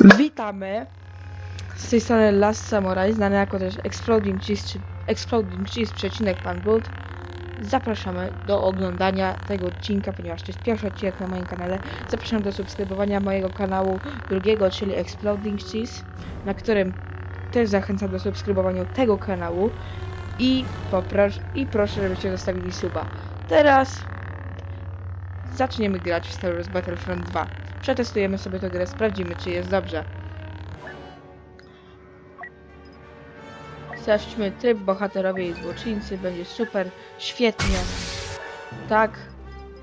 Witamy z tej strony Last Samurai, znany jako też Exploding Cheese, czy Exploding Cheese, przecinek Pan Blood. Zapraszamy do oglądania tego odcinka, ponieważ to jest pierwszy odcinek na moim kanale. Zapraszam do subskrybowania mojego kanału drugiego, czyli Exploding Cheese, na którym też zachęcam do subskrybowania tego kanału. I, i proszę, żebyście zostawili suba. Teraz zaczniemy grać w Star Wars Battlefront 2. Przetestujemy sobie tę grę, sprawdzimy czy jest dobrze. Sprawdźmy tryb, bohaterowie i złoczyńcy, będzie super, świetnie. Tak,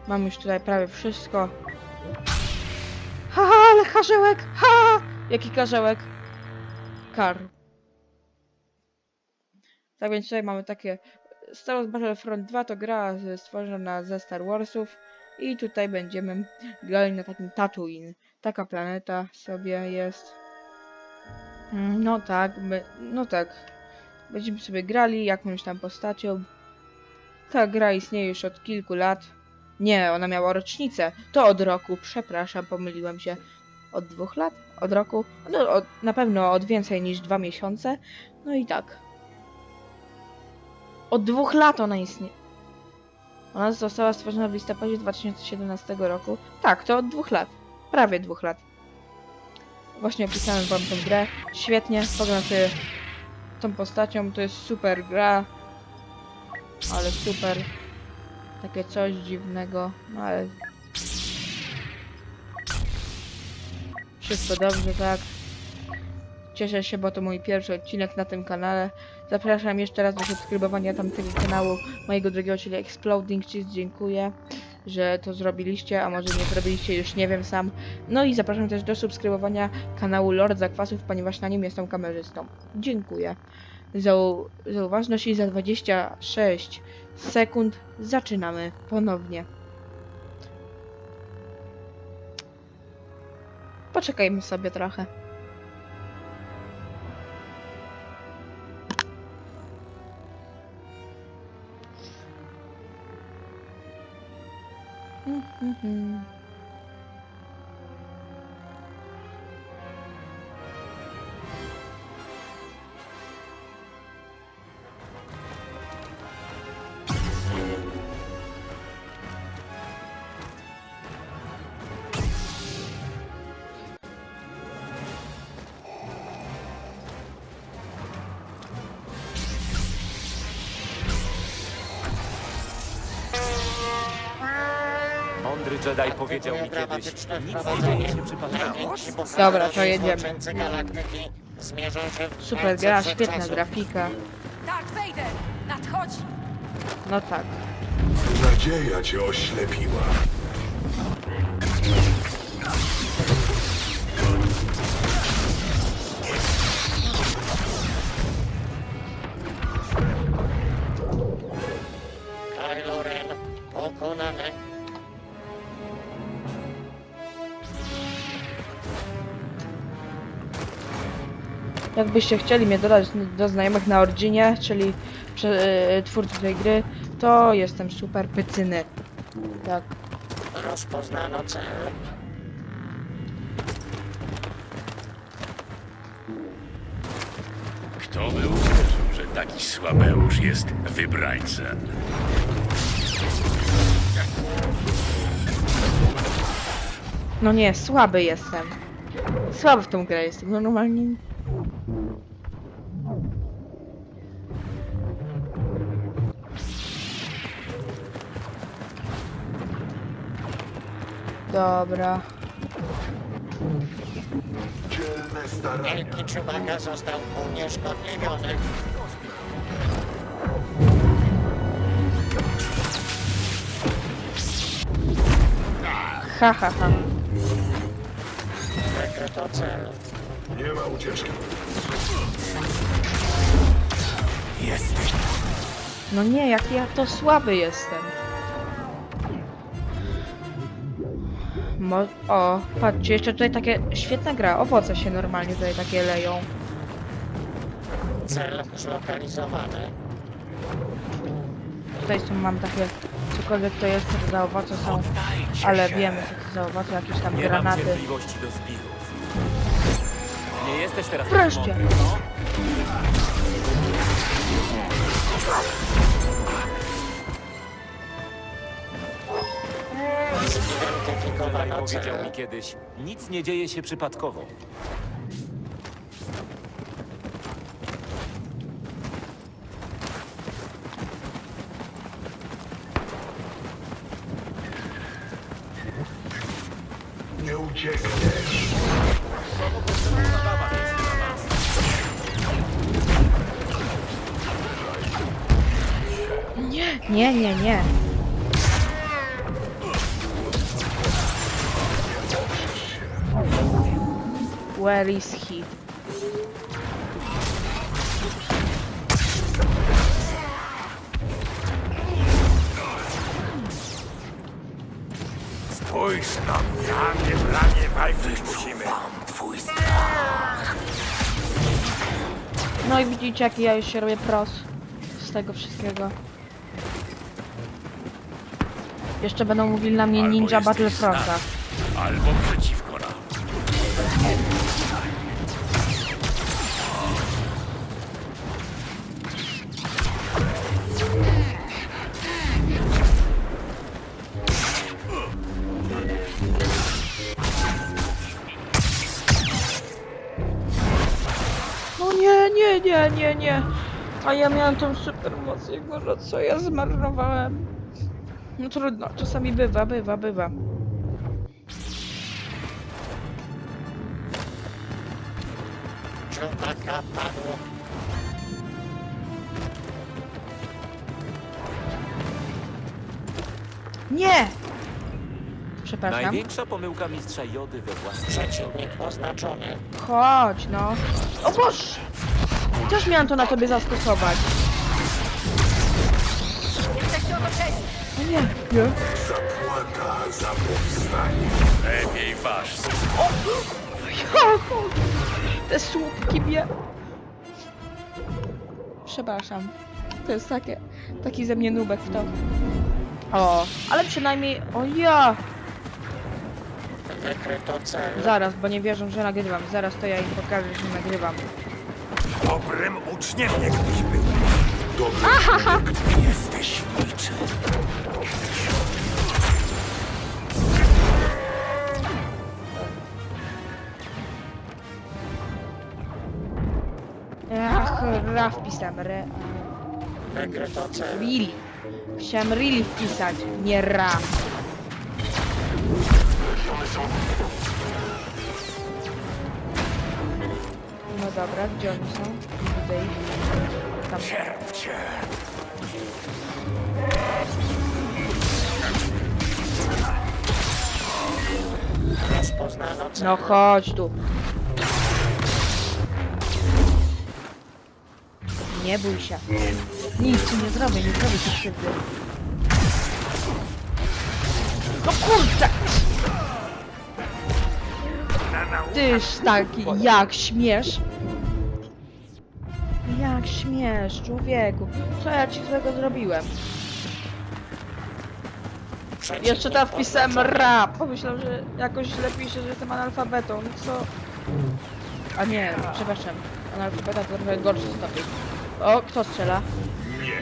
mam już tutaj prawie wszystko. Haha, ale karzełek! Ha! Jaki karzełek? Kar. Tak więc tutaj mamy takie Star Wars Battlefront 2 to gra stworzona ze Star Warsów i tutaj będziemy grali na takim Tatooine. Taka planeta sobie jest. Mm, No tak, no tak. Będziemy sobie grali jakąś tam postacią. Ta gra istnieje już od kilku lat. Nie, ona miała rocznicę. To od roku, przepraszam, pomyliłem się. Od dwóch lat? Od roku? No, od, na pewno od więcej niż dwa miesiące. No i tak. Od dwóch lat ona istnieje. Ona została stworzona w listopadzie 2017 roku. Tak, to od dwóch lat. Prawie dwóch lat. Właśnie opisałem wam tę grę. Świetnie, pogram sobie tą postacią. To jest super gra. Ale super. Takie coś dziwnego, no ale... Wszystko dobrze, tak. Cieszę się, bo to mój pierwszy odcinek na tym kanale. Zapraszam jeszcze raz do subskrybowania tamtego kanału mojego drugiego, czyli Exploding Cheese. Dziękuję, że to zrobiliście, a może nie zrobiliście, już nie wiem sam. No i zapraszam też do subskrybowania kanału Lord Zakwasów, ponieważ na nim jestem kamerzystą. Dziękuję za, za uważność i za 26 sekund zaczynamy ponownie. Poczekajmy sobie trochę. Powiedział mi kiedyś, nic nie się przypadkowo. Dobra, to jedziemy. Złoczyńcy galaktyki zmierzą się w Super walce gra, wszechczasów. świetna grafika. Darth Vader! Nadchodzi! No tak. Nadzieja cię oślepiła. Jakbyście chcieli mnie dodać do znajomych na Originie, czyli e, twórcy tej gry, to jestem super pycyny. Tak. Rozpoznano cel. Kto by uwierzył, że taki słabeusz jest wybrańcem? No nie, słaby jestem. Słaby w tą grę jestem, no normalnie. Dobra. Dzielne starania. Wielki Chewbacca został unieszkodliwiony. Ha ha ha. Wykryto cel. Nie ma ucieczki. Jesteś. No nie, jak ja to słaby jestem. Mo o, patrzcie, jeszcze tutaj takie świetna gra. Owoce się normalnie tutaj takie leją. Cel zlokalizowany. Tutaj są, mam takie, cokolwiek to jest, co to za owoce są, ale wiemy co to za owoce, jakieś tam Nie mam granaty. cierpliwości do zbirów. jesteś teraz Wreszcie. mądry, no? Jedi Zidentyfikowano powiedział mi kiedyś, nic nie dzieje się przypadkowo. Nie uciekniesz. Nie, nie, nie, nie. He? Spójrz na mnie. Ramię w ramię walczyć musimy. twój No i widzicie, jaki ja już się robię pros z tego wszystkiego. Jeszcze będą mówili na mnie Albo Ninja jesteś Battlefronta. z nami, Albo przeciwko A ja miałem tą super moc, i Boże, co ja zmarnowałem. No trudno, czasami bywa, bywa, bywa. Czubaka padło. Nie! Przepraszam. Największa pomyłka mistrza Jody we własnym Przeciwnik oznaczony. Chodź, no. O Boż! Też miałem to na tobie zastosować. No nie, nie. Zapłata za powstanie. Lepiej waż. Jaku? Te słupki mnie... Przepraszam. To jest takie... Taki ze mnie nubek w to. O, ale przynajmniej... O ja! Wykryto cel. Zaraz, bo nie wierzą, że nagrywam. Zaraz to ja im pokażę, że nagrywam. Dobrym uczniem niegdyś był. Dobry człowiek Jesteś niczym. Ach, ra wpisałem. Re... Cel. Really. Chciałem really wpisać, nie ra. No dobra, gdzie oni są? Widzę ich. Tam. Cierpcie. Rozpoznano. No chodź tu. Nie bój się. Nic ci nie zrobię, nie zrobię ci krzywdy. No kurczę! Tyż taki, jak śmiesz? Jak śmiesz, człowieku? Co ja ci złego zrobiłem? Jeszcze tam wpisałem oznaczony. rap. Pomyślałem, że jakoś źle pisze, że jestem analfabetą. No co? A nie, przepraszam. Analfabeta to trochę gorszy stopień. O, kto strzela? Nie.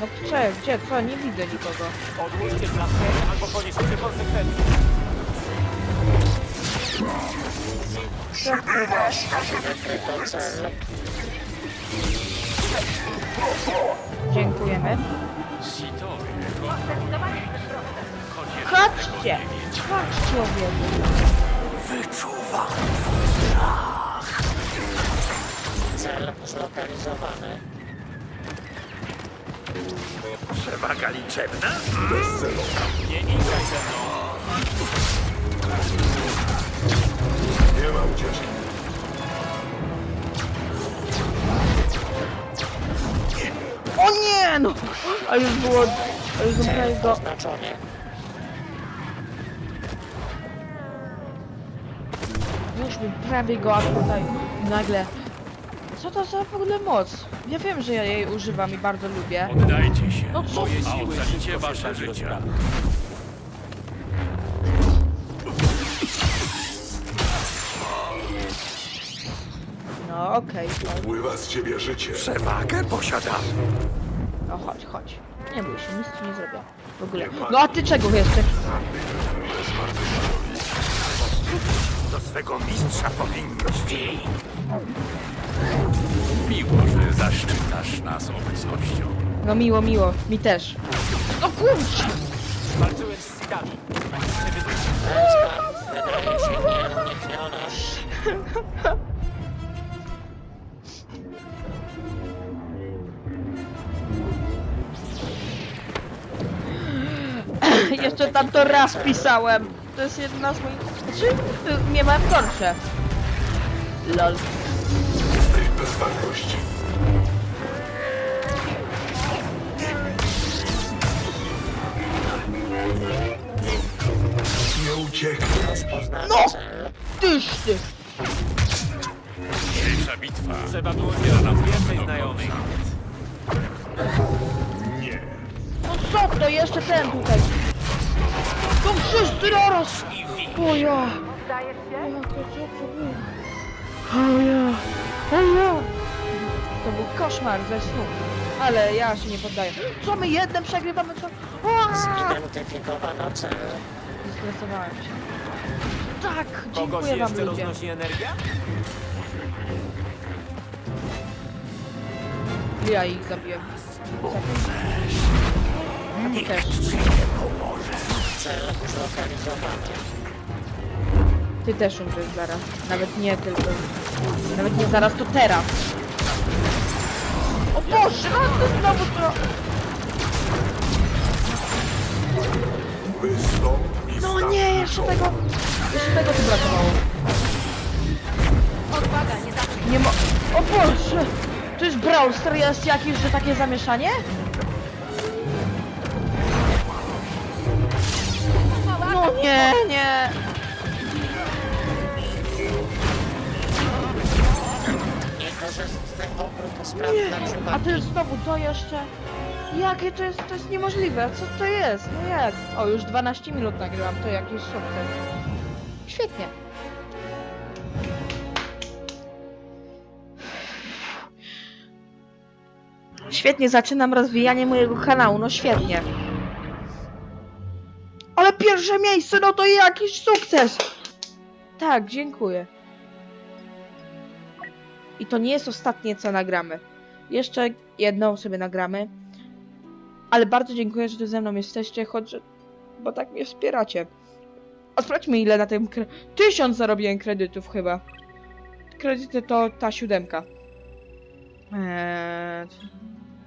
No gdzie, gdzie, co? Nie widzę nikogo. Odłóżcie albo poniesiecie konsekwencje. Wykryto cel. Dziękujemy. Chodźcie! Chodź człowieku. Wyczuwam. Cel zlokalizowany. Przewaga liczebna? Bezcelowa. Nie igraj ze mną. Nie ma ucieczki. O nie no! A już było... A już bym prawie Cel go... oznaczony. Już bym prawie go a tutaj nagle... Co to za w ogóle moc? Ja wiem, że ja jej używam i bardzo lubię. Oddajcie się. No co? A się wasze życie. No okej, no. Pływa z ciebie życie. Przewagę posiadam. no chodź, chodź. Nie bój się, nic ci nie zrobię. W ogóle. No a ty czego jeszcze? Do swego mistrza powinniś. Miło, że zaszczytasz nas obecnością. No miło, miło. Mi też. No kurczę! Walczyłem z Sidami. Wydaje się. Jeszcze tam to raz pisałem. To jest jedna z moich... Znaczy, y, miałem gorsze. Lol. Jesteś bez wartości. Nie. Rozpoznany No! Tyż ty! Dzisiejsza bitwa Trzeba było wziąć nam więcej znajomych. Nie. No co to jeszcze ten tutaj? To wszyscy naraz! O ja! Zdajesz się? Jakie co to było? O ja! O ja! To był koszmar ze snu. Ale ja się nie poddaję. Co my jednym przegrywamy, co? Zidentyfikowano cel. Zestresowałem się. Tak! Kogoś Dziękuję wam jeszcze ludzie. roznosi energia? Ja ich zabiłem. A ty też. Cel zlokalizowany. Ty też umrzesz zaraz. Nawet nie tylko. Nawet nie zaraz, to teraz. O Boże, no to znowu to. No nie, jeszcze tego. Jeszcze tego tu brakowało. Odwaga, nie zawsze. Nie mo... O Boże! To jest Brawl Stars jakieś, że takie zamieszanie? Nie, nie. Niekorzystny obrót Nie. sprawdza A przypadki. to jest znowu to jeszcze. Jakie to jest, to jest niemożliwe. Co to jest? No jak? O, już 12 minut nagrywam, to jakiś sukces. Świetnie. Świetnie zaczynam rozwijanie mojego kanału, no świetnie. Ale pierwsze miejsce, no to jakiś sukces! Tak, dziękuję. I to nie jest ostatnie, co nagramy. Jeszcze jedną sobie nagramy. Ale bardzo dziękuję, że tu ze mną jesteście, choć... Bo tak mnie wspieracie. A sprawdźmy, ile na tym... Kre... Tysiąc zarobiłem kredytów chyba. Kredyty to ta siódemka. Eee...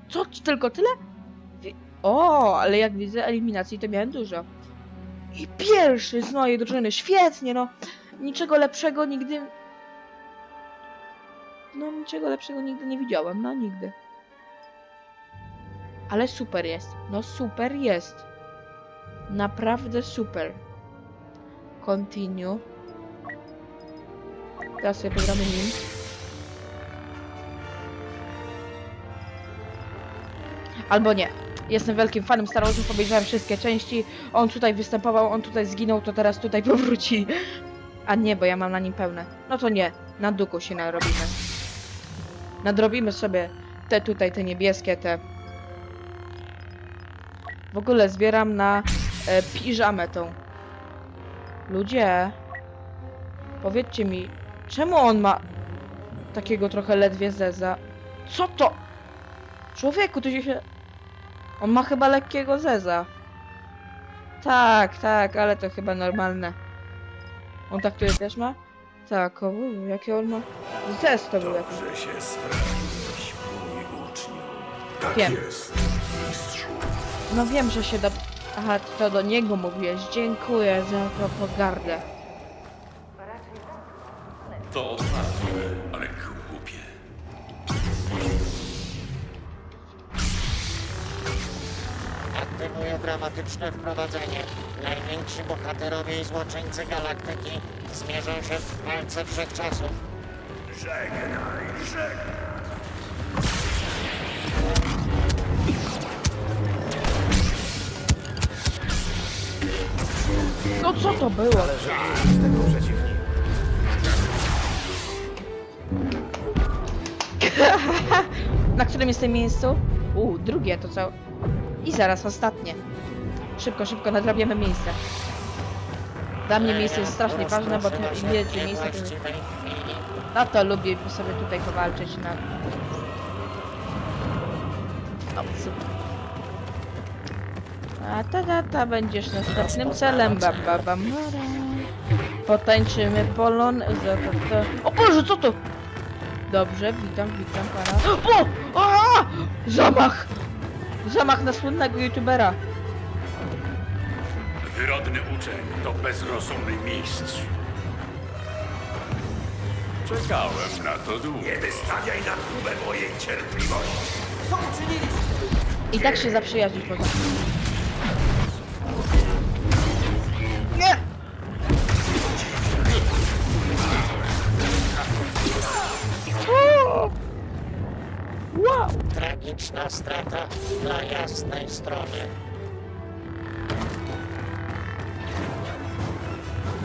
Co? Tylko tyle? O, ale jak widzę eliminacji, to miałem dużo. I pierwszy z mojej drużyny. Świetnie, no. Niczego lepszego nigdy... No, niczego lepszego nigdy nie widziałem. No, nigdy. Ale super jest. No, super jest. Naprawdę super. Continue. Teraz sobie pogramy nim. Albo nie. Jestem wielkim fanem Star Warsów, obejrzałem wszystkie części. On tutaj występował, on tutaj zginął, to teraz tutaj powróci. A nie, bo ja mam na nim pełne. No to nie. Na duku się narobimy. Nadrobimy sobie te tutaj, te niebieskie, te... W ogóle zbieram na e, piżamę tą. Ludzie, powiedzcie mi, czemu on ma takiego trochę ledwie zeza? Co to? Człowieku, tu się... On ma chyba lekkiego zeza. Tak, tak, ale to chyba normalne. On tak tutaj też ma? Tak, o, u, jakie on ma... Zez to był jakiś. Dobrze się sprawiłeś, mój uczniu. Tak Wiem. jest, mistrzu. No wiem, że się do... Aha, to do niego mówiłeś. Dziękuję za to pogardę. To odważne, dramatyczne wprowadzenie. Najwięksi bohaterowie i złoczyńcy galaktyki zmierzą się w walce wszechczasów. Żegnaj, żegnaj. No co to było? Na którym jest w tym miejscu? U, drugie to co? I zaraz ostatnie. Szybko, szybko nadrabiamy miejsce. Dla mnie miejsce jest strasznie ważne, bo to im więcej miejsca, to... No to lubię sobie tutaj powalczyć na... O, super. A ta, ta, ta będziesz następnym celem, ba, ba, ba, mara. Potańczymy polon, za to, to... O Boże, co to? Dobrze, witam, witam pana. O! A! Zamach! Zamach na słynnego youtubera. Wyrodny uczeń to bezrozumny mistrz. Czekałem na to długo. Nie wystawiaj na próbę mojej cierpliwości. I tak się zaprzyjaźnić poza. Tragiczna strata dla jasnej strony.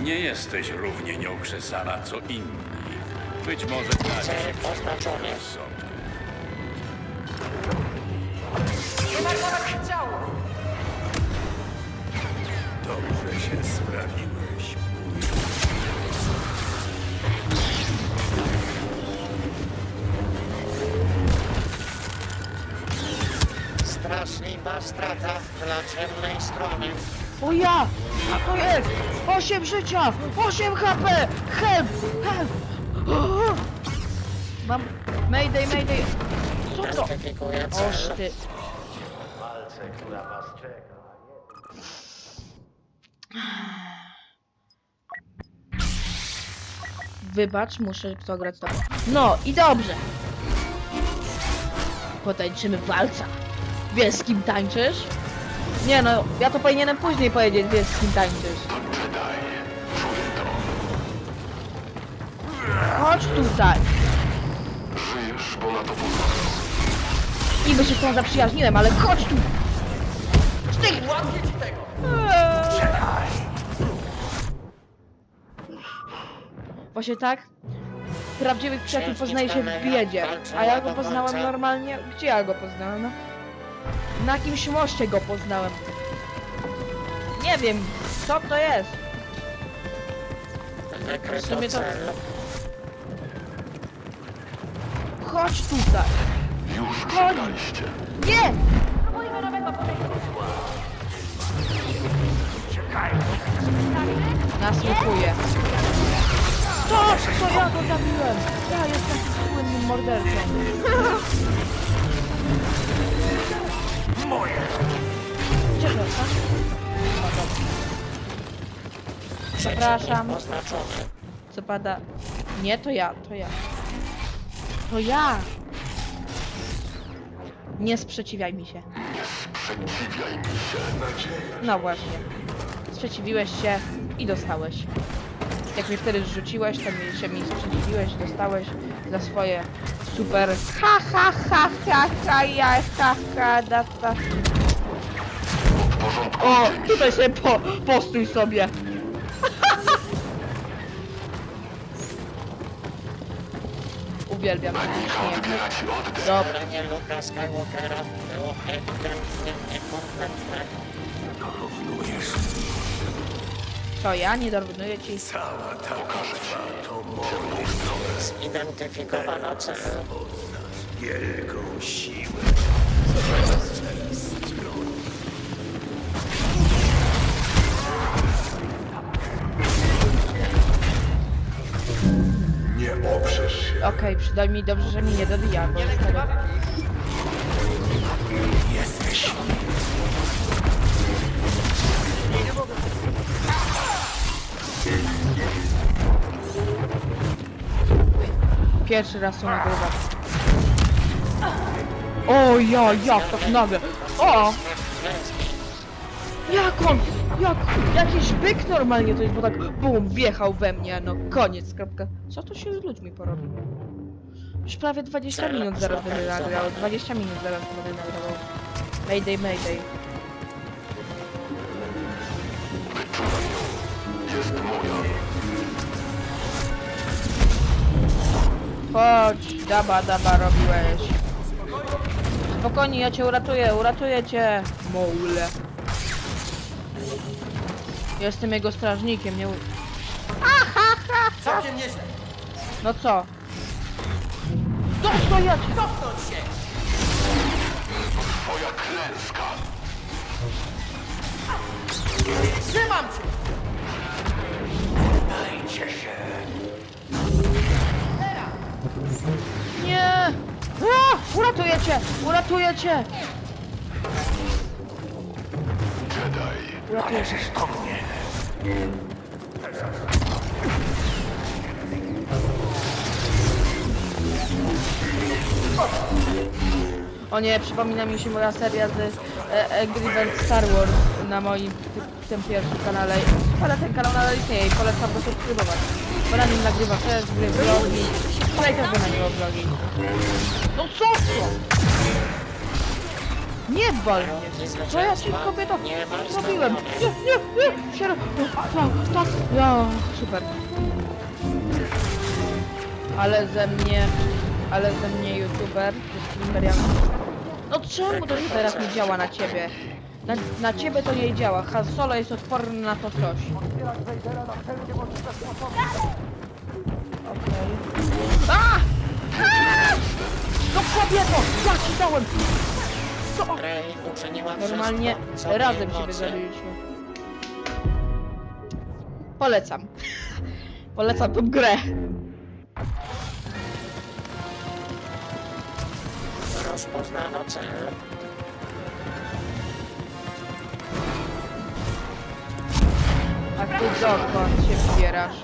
Nie jesteś równie nieokrzesana co inni. Być może Cel oznaczony. rozsądku. Dla ciemnej strony. O ja! To jest! 8 życia! 8 HP! Help! Help! O! Mam... Mayday, mayday! Co to? Identyfikuje cel. Oż ty... Wybacz, muszę to grać to. No i dobrze. Potańczymy walca. Wiesz z kim tańczysz? Nie no, ja to powinienem później powiedzieć, wiesz z kim tańczysz. Chodź tutaj. Niby się z tą zaprzyjaźniłem, ale chodź tu! Sztyk! Właśnie tak? Prawdziwych przyjaciół poznaje się w biedzie. A ja go poznałem normalnie. Gdzie ja go poznałem? No, na jakimś moście go poznałem. Nie wiem, co to jest. W Wykryto sumie to-. Chodź tutaj. Już Chodź. przegraliście. Nie! Nasłuchuję. To, to ja go zabiłem. Ja jestem słynnym mordercą. Moje! Przepraszam. Co pada? Nie, to ja, to ja. To ja! Nie sprzeciwiaj mi się. Sprzeciwiaj mi się. Nadzieja. No właśnie. Sprzeciwiłeś się i dostałeś. Jak mnie wtedy zrzuciłeś, to mi się mi sprzeciwiłeś, dostałeś za swoje super ha ha ha ha ha ja ha ha da da. O, tutaj sobie po, postój sobie. Uwielbiam ten śmiech. Odbierać oddech. Dobra. Luka Skywalkera było ewidentnie niekompletne. Dorównujesz To ja nie dorównuję ci. Cała ta bitwa to moje Zidentyfikowano cel. wielką siłę. Nie oprzesz się. Okej, przydaj mi dobrze, że mi nie dobija, bo jest tego... Jesteś Pierwszy raz to nagrywam. O ja, jak tak nagle. O! Jak on? Jak? Jakiś byk normalnie to jest, bo tak bum, wjechał we mnie, no koniec, kropka. Co tu się z ludźmi porobi? Już prawie 20 minut zaraz będę nagrał, 20 minut zaraz będę nagrał. Mayday, mayday. Jest moja. Chodź, daba, daba robiłeś. Spokojnie, ja cię uratuję, uratuję cię. Mole. Jestem jego strażnikiem, nie... u- Całkiem nieźle. No co? Ja cię! Cofnąć się! Trzymam cię! A, uratuję cię! Uratuję cię! Uratuję cię. O nie, przypomina mi się moja seria z e, Angry Birds Star Wars na moim ty- tym pierwszym kanale. Ale ten kanał nadal istnieje i polecam go subskrybować. Bo na nim nagrywa też gry, vlogi. Na niego. No co to? Nie bal mnie! Co ja ci kobieto zrobiłem? Nie, nie, nie! Sier... Tak, tak, ja, super. Ale ze mnie, ale ze mnie youtuber, streamer No czemu to nie teraz nie działa na ciebie? Na, na ciebie to nie działa, Han Solo jest odporny na to coś. Okej. A! A! No kobieto! Ja ci dałem! Co? Uczyniła Normalnie wszystko, co w razem się mocy. wyzabiliśmy. Polecam. Polecam tą grę. Rozpoznano cel. A ty dokąd się wspierasz?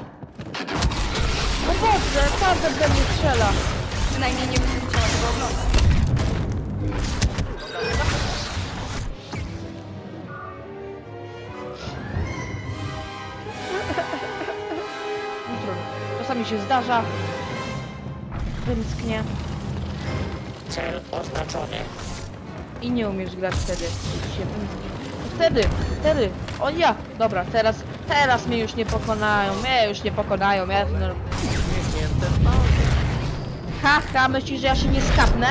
O Boże, tamten we mnie strzela. Przynajmniej nie będę musiała tego oglądać. Czasami się zdarza. Wymsknie. Cel oznaczony. I nie umiesz grać wtedy. Się wymsknie. Wtedy, wtedy. O ja! Dobra, teraz, teraz mnie już nie pokonają. Mnie już nie pokonają. Ja... No... Ha, ha, myślisz, że ja się nie skapnę?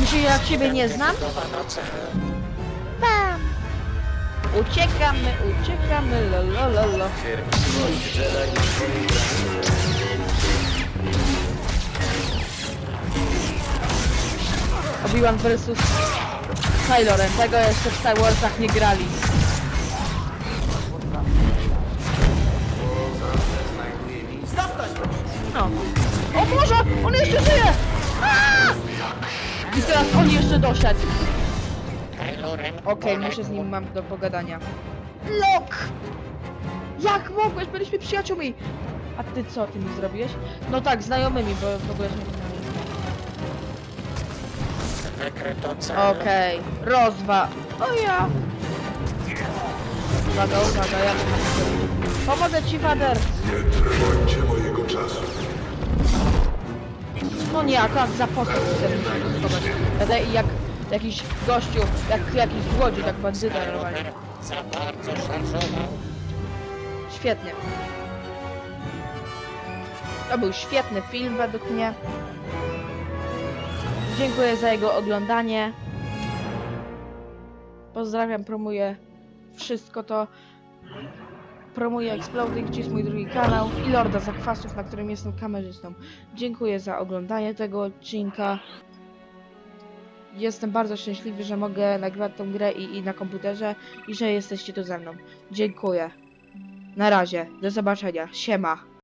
Myślisz, że ja ciebie nie znam? Bam! Uciekamy, uciekamy, lo, lo, lo, lo. Cierpliwość Jedi ma swoje granice. Obi-Wan versus Kylo Ren. Tego jeszcze w Star Warsach nie grali. On jeszcze żyje! I teraz on jeszcze Ren Okej, muszę z nim mam do pogadania. Lok! Jak mogłeś? Byliśmy przyjaciółmi! A ty co ty mi zrobiłeś? No tak, znajomymi, bo w ogóle się nie. Okej, rozwa. O ja! Uwaga, uwaga, ja tu. Pomogę ci, Fader! Nie nie, akurat za schować. Będę jak jakiś gościu, jak jakiś złodziej, jak bandyta normalnie. Za bardzo szarżował. Świetnie. To był świetny film według mnie. Dziękuję za jego oglądanie. Pozdrawiam, promuję wszystko to. Promuję Exploding, gdzie jest mój drugi kanał i Lorda Zakwasów, na którym jestem kamerzystą. Dziękuję za oglądanie tego odcinka. Jestem bardzo szczęśliwy, że mogę nagrywać tą grę i, i na komputerze i że jesteście tu ze mną. Dziękuję. Na razie, do zobaczenia. Siema.